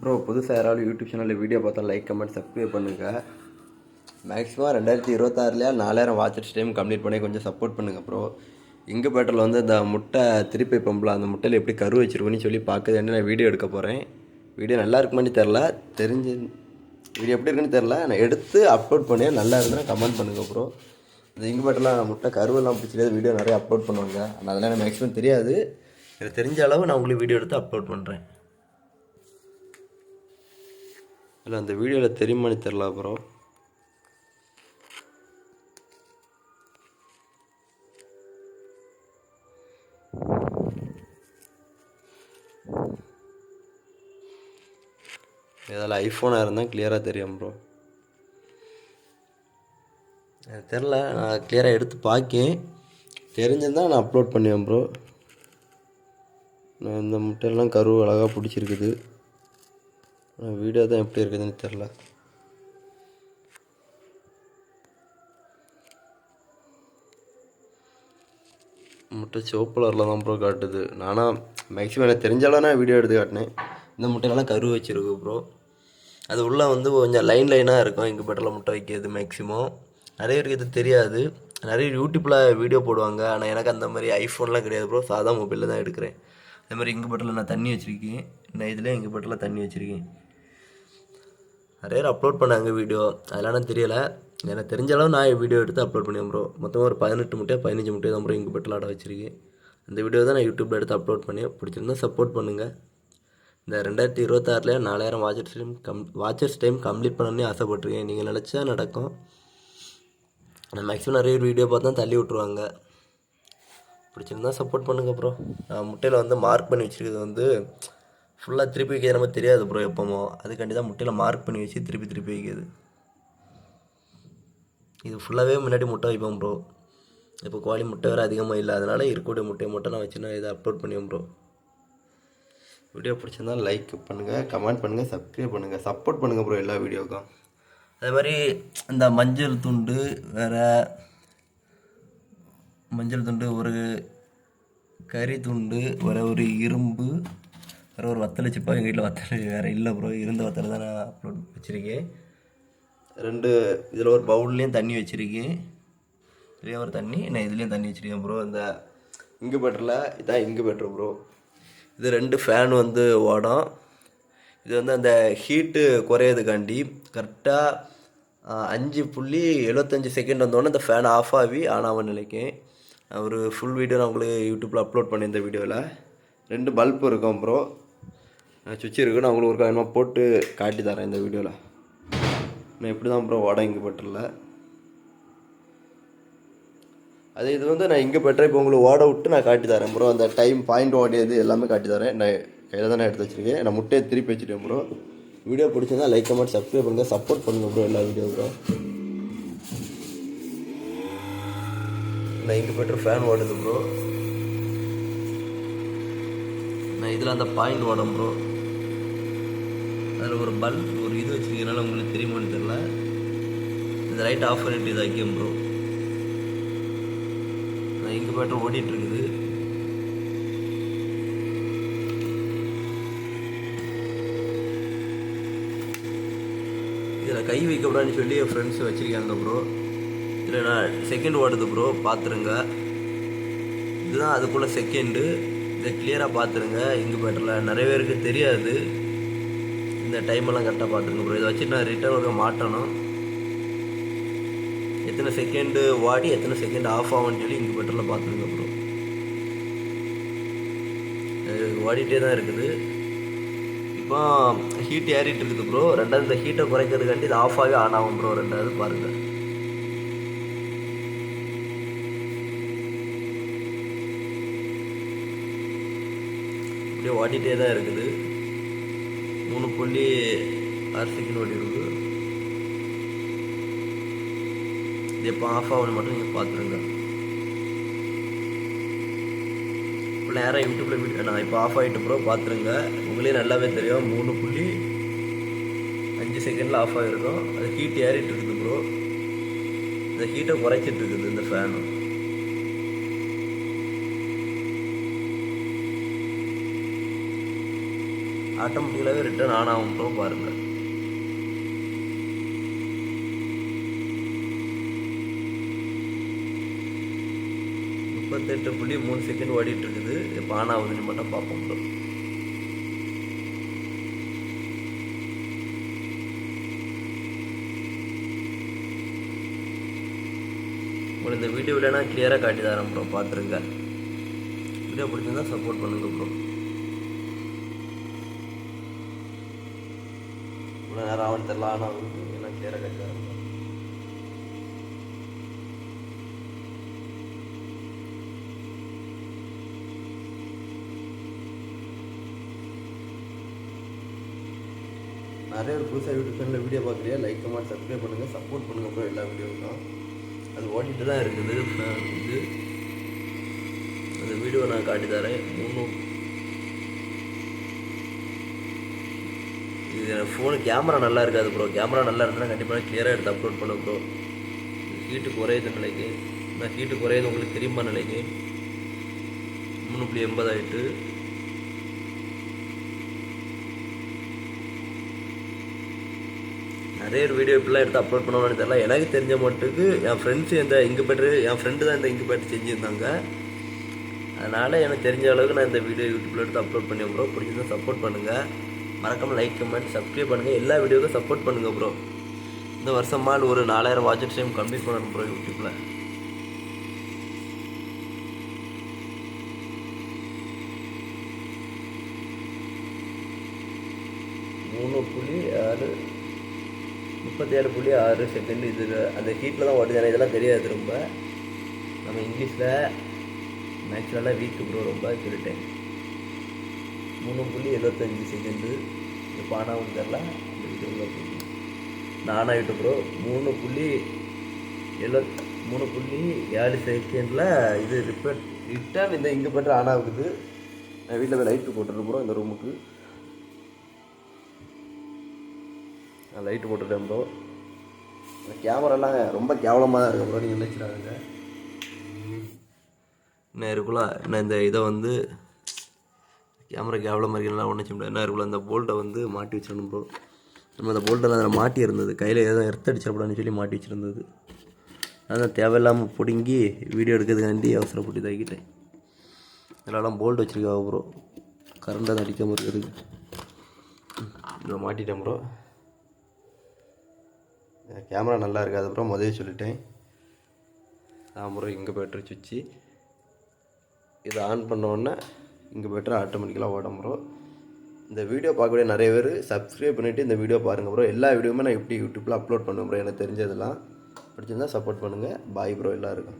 Bro புதுசாக யாராவது YouTube சேனலில் வீடியோ பார்த்தா லைக் கமெண்ட் சப்ஸ்கிரைப் பண்ணுங்கள் மேக்ஸிமம் ரெண்டாயிரத்தி இருபத்தாறுலையா நாலாயிரம் வாட்சர்ஸ் டைம் கம்ப்ளீட் பண்ணி கொஞ்சம் சப்போர்ட் பண்ணுங்கள் ப்ரோ இங்கே பேட்டரில் வந்து இந்த முட்டை திருப்பி பம்பில் அந்த முட்டையில் எப்படி கரு வச்சிருக்குன்னு சொல்லி பார்க்குதுன்னு நான் வீடியோ எடுக்க போகிறேன் வீடியோ நல்லா இருக்குமான்னு தெரில தெரிஞ்சு வீடியோ எப்படி இருக்குன்னு தெரில நான் எடுத்து அப்லோட் பண்ணி நல்லா இருந்தால் கமெண்ட் பண்ணுங்கள் ப்ரோ இந்த இங்கு பேட்டர்லாம் முட்டை கருவெல்லாம் பிடிச்சிட்டு வீடியோ நிறைய அப்லோட் பண்ணுவாங்க. ஆனால் அதெல்லாம் எனக்கு மேக்ஸிமம் தெரியாது. எனக்கு தெரிஞ்ச அளவு நான் உங்களுக்கு வீடியோ எடுத்து அப்லோட் பண்ணுறேன் இல்லை அந்த வீடியோவில் தெரியுமான்னு தெரில அப்புறம். இதில் ஐஃபோனாக இருந்தால் கிளியராக தெரியும் ப்ரோ எனக்கு தெரில நான் கிளியராக எடுத்து பார்க்கேன் தெரிஞ்சிருந்தால் நான் அப்லோட் பண்ணுவேன் ப்ரோ நான் இந்த முட்டையெல்லாம் கரு அழகாக பிடிச்சிருக்குது. ஆனால் வீடியோ தான் எப்படி இருக்குதுன்னு தெரில முட்டை சிவப்பு கலரில் தான் ப்ரோ காட்டுது. நானாக மேக்ஸிமம் எனக்கு தெரிஞ்ச அளவு நான் வீடியோ எடுத்து காட்டினேன். இந்த முட்டையெல்லாம் கரு வச்சுருக்கு ப்ரோ அது உள்ளே வந்து கொஞ்சம் லைன் லைனாக இருக்கும். எங்கள் பெட்டரில் முட்டை வைக்கிறது மேக்ஸிமம் நிறைய பேருக்கு இது தெரியாது. நிறைய யூடியூப்பில் வீடியோ போடுவாங்க. ஆனால் எனக்கு அந்த மாதிரி ஐஃபோன்லாம் கிடையாது ப்ரோ சாதா மொபைலில் தான் எடுக்கிறேன். அதே மாதிரி எங்கள் பெட்டரில் நான் தண்ணி வச்சுருக்கேன். நான் இதில் எங்கள் பெட்டரில் தண்ணி வச்சுருக்கேன். நிறைய பேர் அப்லோட் பண்ணாங்க வீடியோ அதெல்லாம் தெரியலை. எனக்கு தெரிஞ்ச அளவு நான் வீடியோ எடுத்து அப்லோட் பண்ணியேன் ப்ரோ மொத்தமாக ஒரு பதினெட்டு முட்டையாக பதினஞ்சு முட்டை தான் ப்ரோ எங்கள் பெட்டலாட ஆட அந்த வீடியோ தான் நான் யூடியூப்பில் எடுத்து அப்லோட் பண்ணேன் பிடிச்சிருந்தா சப்போர்ட் பண்ணுங்கள் இந்த ரெண்டாயிரத்தி இருபத்தாறில் நாலாயிரம் watchers time come watchers time complete பண்ணணும்னு ஆசைப்பட்ருக்கேன் நீங்கள் நினச்சா நடக்கும். நான் மேக்ஸிமம் நிறைய வீடியோ பார்த்து தான் தள்ளி விட்ருவாங்க பிடிச்சிருந்தா சப்போர்ட் பண்ணுங்கள் ப்ரோ நான் முட்டையில் வந்து மார்க் பண்ணி வச்சுருக்கிறது வந்து ஃபுல்லாக திருப்பி வைக்கிறது நம்ம தெரியாது ப்ரோ எப்போமோ அதுக்காண்டி தான் முட்டையில் மார்க் பண்ணி வச்சு திருப்பி திருப்பி வைக்கிறது. இது ஃபுல்லாகவே முன்னாடி முட்டை வைப்போம் ப்ரோ இப்போ கோழி முட்டை வேறு அதிகமாக இல்லை. அதனால் இருக்கக்கூடிய முட்டையை மட்டும் நான் வச்சு நான் இதை அப்லோட் பண்ணுவேன் ப்ரோ வீடியோ பிடிச்சிருந்தா லைக் பண்ணுங்கள் கமெண்ட் பண்ணுங்கள் சப்ஸ்கிரைப் பண்ணுங்கள் சப்போர்ட் பண்ணுங்கள் ப்ரோ எல்லா வீடியோக்கும். அதே மாதிரி இந்த மஞ்சள் துண்டு வேறு மஞ்சள் துண்டு ஒரு கறி துண்டு வேறு ஒரு இரும்பு வேறு ஒரு வத்தல் வச்சுப்பா எங்கள் வீட்டில் வத்தல் வேறு இல்லை ப்ரோ இருந்த வத்தல் தான் நான் அப்லோட் வச்சுருக்கேன். ரெண்டு இதில் ஒரு பவுல்லையும் தண்ணி வச்சுருக்கேன். இதுலேயும் ஒரு தண்ணி நான் இதுலேயும் தண்ணி வச்சுருக்கேன் ப்ரோ இந்த இங்கு பெட்டரில் இதான் இங்கு பெட்ரு ப்ரோ இது ரெண்டு ஃபேன் வந்து ஓடும். இது வந்து அந்த ஹீட்டு குறையிறதுக்காண்டி கரெக்டாக அஞ்சு புள்ளி எழுபத்தஞ்சி செகண்ட் வந்தோடனே இந்த ஃபேன் ஆஃப் ஆகி ஆன் ஆக நிலைக்கும் ஒரு ஃபுல் வீடியோ நான் உங்களுக்கு யூடியூப்பில் அப்லோட் பண்ணேன் இந்த வீடியோவில் ரெண்டு பல்ப் இருக்கும் ப்ரோ சுவிட்ச் இருக்குன்னு நான் உங்களுக்கு ஒரு வேணுமா போட்டு காட்டி தரேன் இந்த வீடியோவில் நான் எப்படி தான் ப்ரோ வடை இங்கே பெட்டரில் அதே இது வந்து நான் இங்கே பெட்டரை இப்போ உங்களுக்கு ஓட விட்டு நான் காட்டி தரேன் ப்ரோ அந்த டைம் பாயிண்ட் ஓடியது எல்லாமே காட்டி தரேன். நான் கையில் தான் நான் எடுத்து வச்சிருக்கேன். நான் முட்டையை திருப்பி வச்சுட்டேன் ப்ரோ வீடியோ பிடிச்சிருந்தா லைக் கமெண்ட் சப்ஸ்கிரைப் பண்ணுங்கள் சப்போர்ட் பண்ணுங்கள் ப்ரோ எல்லா வீடியோ ப்ரோ நான் இங்கே பெட்டர் ஃபேன் ஓடுது ப்ரோ நான் இதில் அந்த பாயிண்ட் ஓடும் ப்ரோ அதில் ஒரு பல்ப் ஒரு இது வச்சுருக்கனால உங்களுக்கு தெரியுமான்னு தெரில இந்த லைட் ஆஃப் பண்ணிட்டு இது வைக்கும் ப்ரோ நான் இங்கே பேட்டர் ஓடிட்டுருக்குது இதில் கை வைக்கக்கூடாதுன்னு சொல்லி என் ஃப்ரெண்ட்ஸ் வச்சுருக்காங்க ப்ரோ இதில் நான் செகண்ட் ஓடுது ப்ரோ பார்த்துருங்க இதுதான் அதுக்குள்ளே செகண்டு இதை கிளியராக பார்த்துருங்க இங்கே பேட்டரில் நிறைய பேருக்கு தெரியாது. இந்த டைமெல்லாம் கரெக்டாக பார்த்துருங்க ப்ரோ இதை வச்சு நான் ரிட்டர்ன் ஒர்க்க மாட்டணும் எத்தனை செகண்டு வாடி எத்தனை செகண்ட் ஆஃப் ஆகும்னு சொல்லி இங்கே பெட்டரில் பார்த்துருங்க ப்ரோ ஓடிட்டே தான் இருக்குது. இப்போ ஹீட் ஏறிட்டு இருக்குது ப்ரோ ரெண்டாவது இந்த ஹீட்டை குறைக்கிறதுக்காண்டி இது ஆஃப் ஆகி ஆன் ஆகும் ப்ரோ ரெண்டாவது பாருங்கள் அப்படியே ஓடிட்டே தான் இருக்குது. மூணு புள்ளி ஆறு செகண்ட் ஓடி இது எப்போ ஆஃப் ஆகணும் மட்டும் நீங்கள் பார்த்துருங்க இப்போ நேராக யூடியூப்பில் வீடியோ நான் இப்போ ஆஃப் ஆகிட்டு ப்ரோ பார்த்துருங்க உங்களே நல்லாவே தெரியும். மூணு புள்ளி அஞ்சு செகண்டில் ஆஃப் ஆகிருக்கும் அது ஹீட் ஏறிட்டு இருக்குது ப்ரோ இந்த ஹீட்டை குறைச்சிட்டு இருக்குது இந்த ஃபேனு ஆட்டோமேட்டிக்கலாகவே ரிட்டர்ன் ஆன் ஆகும் ப்ரோ பாருங்கள் முப்பத்தெட்டு புள்ளி மூணு செகண்ட் ஓடிட்டு இருக்குது இப்போ ஆன் ஆகுதுன்னு மட்டும் பார்ப்போம் ப்ரோ உங்களுக்கு இந்த வீடியோவில் நான் கிளியராக காட்டி தரேன் ப்ரோ பார்த்துருங்க. வீடியோ பிடிச்சிருந்தா சப்போர்ட் பண்ணுங்க ப்ரோ இவ்வளோ நேரம் ஆகும் தெரில ஆனால் எல்லாம் கிளியராக காட்டி நிறைய ஒரு புதுசாக யூடியூப் சேனலில் வீடியோ பார்க்குறியா லைக் கமெண்ட் சப்ஸ்கிரைப் பண்ணுங்கள் சப்போர்ட் பண்ணுங்கள் அப்புறம் எல்லா வீடியோவுக்கும் அது ஓடிட்டு தான் இருக்குது. நான் இது அந்த வீடியோ நான் காட்டி தரேன் மூணு ஃபோனு கேமரா நல்லா இருக்காது ப்ரோ கேமரா நல்லா இருந்ததுன்னா கண்டிப்பாக கிளியராக எடுத்து அப்லோட் பண்ண ப்ரோ ஹீட்டு குறையுது நிலைக்கு. நான் ஹீட்டு குறையுது உங்களுக்கு தெரியுமா நிலைக்கு? மூணு புள்ளி எண்பதாயிட்டு நிறைய வீடியோ இப்படிலாம் எடுத்து அப்லோட் பண்ணணும்னு தெரியல. எனக்கு தெரிஞ்ச மட்டுக்கு என் ஃப்ரெண்ட்ஸ் இந்த இங்கு பெட்ரு என் ஃப்ரெண்டு தான் இந்த இங்கு பெட் செஞ்சுருந்தாங்க. அதனால் எனக்கு தெரிஞ்ச அளவுக்கு நான் இந்த வீடியோ யூடியூப்பில் எடுத்து அப்லோட் பண்ணி ப்ரோ பிடிச்சிருந்தா சப்போர்ட் பண்ணுங்கள் மறக்காமல் லைக் கமெண்ட் சப்ஸ்கிரைப் பண்ணுங்கள் எல்லா வீடியோவுக்கும் சப்போர்ட் பண்ணுங்கள் ப்ரோ இந்த வருஷமால் ஒரு நாலாயிரம் வாட்ச் டைம் கம்ப்ளீட் பண்ணணும் ப்ரோ யூடியூப்பில் மூணு புள்ளி ஆறு முப்பத்தேழு புள்ளி ஆறு செகண்ட் இது அந்த ஹீட்டில் தான் ஓடுது இதெல்லாம் தெரியாது ரொம்ப. நம்ம இங்கிலீஷில் நேச்சுரலாக வீக்கு ப்ரோ ரொம்ப சொல்லிட்டேன். மூணு புள்ளி எழுபத்தஞ்சி செகண்டு. இப்போ பானாவும் தெரில இந்த வீடியோவில் நானாகிட்டு ப்ரோ மூணு புள்ளி எழுபத் மூணு புள்ளி ஏழு செகண்டில் இது ரிப்பேர் ரிட்டர்ன் இந்த இங்கே பட்டு ஆன் ஆகுது. நான் வீட்டில் போய் லைட்டு போட்டுருக்கேன் ப்ரோ இந்த ரூமுக்கு நான் லைட்டு போட்டுட்டேன் ப்ரோ இந்த கேமராலாம் ரொம்ப கேவலமாக தான் இருக்கு ப்ரோ நீங்கள் நினைச்சிடாதுங்க. என்ன இருக்குல்ல. நான் இந்த இதை வந்து கேமரா கேவலமாக இருக்குன்னா ஒன்றும் செய்ய முடியாது. என்ன இருக்குல்ல அந்த போல்ட்டை வந்து மாட்டி வச்சிடணும் ப்ரோ நம்ம அந்த போல்ட்டெல்லாம் அதில் மாட்டி இருந்தது. கையில் எதாவது எர்த்து சொல்லி மாட்டி வச்சிருந்தது. அதான் தேவையில்லாமல் பிடுங்கி வீடியோ எடுக்கிறதுக்காண்டி அவசரப்பட்டு இதாகிட்டேன் இதெல்லாம் போல்ட் வச்சுருக்காங்க ப்ரோ கரண்ட் அதை அடிக்காமல் இருக்கிறதுக்கு. இதில் மாட்டிட்டேன் ப்ரோ கேமரா நல்லா இருக்காது அப்புறம் முதலே சொல்லிட்டேன். அப்புறம் இங்கே பேட்டரி சுவிட்சு இதை ஆன் பண்ண இங்கே பேட்டரி ஆட்டோமேட்டிக்கலாக ஓடும் ப்ரோ இந்த வீடியோ பார்க்கக்கூடிய நிறைய பேர் சப்ஸ்கிரைப் பண்ணிவிட்டு இந்த வீடியோ பாருங்கள் ப்ரோ எல்லா வீடியோவுமே நான் எப்படி யூடியூப்பில் அப்லோட் பண்ணுவேன் ப்ரோ எனக்கு தெரிஞ்சதெல்லாம். பிடிச்சிருந்தா சப்போர்ட் பண்ணுங்கள் பாய் ப்ரோ எல்லாருக்கும்.